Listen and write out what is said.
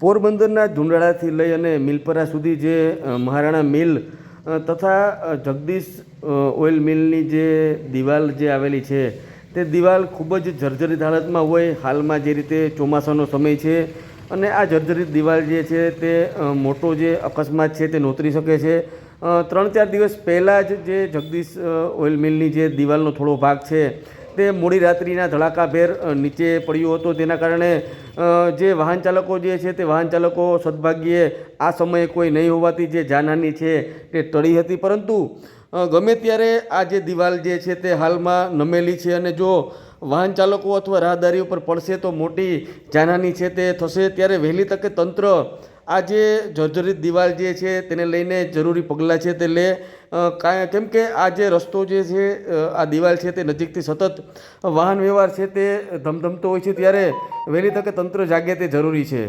પોરબંદરના ઝુંડાળાથી લઈ અને મિલપરા સુધી જે મહારાણા મિલ તથા જગદીશ ઓઇલ મિલની જે દિવાલ જે આવેલી છે, તે દિવાલ ખૂબ જ જર્જરિત હાલતમાં હોય. હાલમાં જે રીતે ચોમાસાનો સમય છે અને આ જર્જરિત દિવાલ જે છે તે મોટો જે અકસ્માત છે તે નોતરી શકે છે. ત્રણ ચાર દિવસ પહેલાં જ જે જગદીશ ઓઇલ મિલની જે દિવાલનો થોડો ભાગ છે તે મોડી રાત્રિના ધડાકાભેર નીચે પડ્યું હતું. તેના કારણે જે વાહન ચાલકો જે છે તે વાહન ચાલકો સદભાગ્યે આ સમયે કોઈ નહીં હોવાથી જે જાનહાની છે તે ટળી હતી. પરંતુ ગમે ત્યારે આ જે દિવાલ જે છે તે હાલમાં નમેલી છે અને જો વાહન ચાલકો અથવા રાહદારીઓ પર પડશે તો મોટી જાનહાની છે તે થશે. ત્યારે વહેલી તકે તંત્ર આ જે જર્જરિત દિવાલ જે છે તેને લઈને જરૂરી પગલાં છે તે લે. કાંઈ કેમ કે આ જે રસ્તો જે છે આ દિવાલ છે તે નજીકથી સતત વાહન વ્યવહાર છે તે ધમધમતો હોય છે ત્યારે વહેલી તકે તંત્ર જાગે તે જરૂરી છે.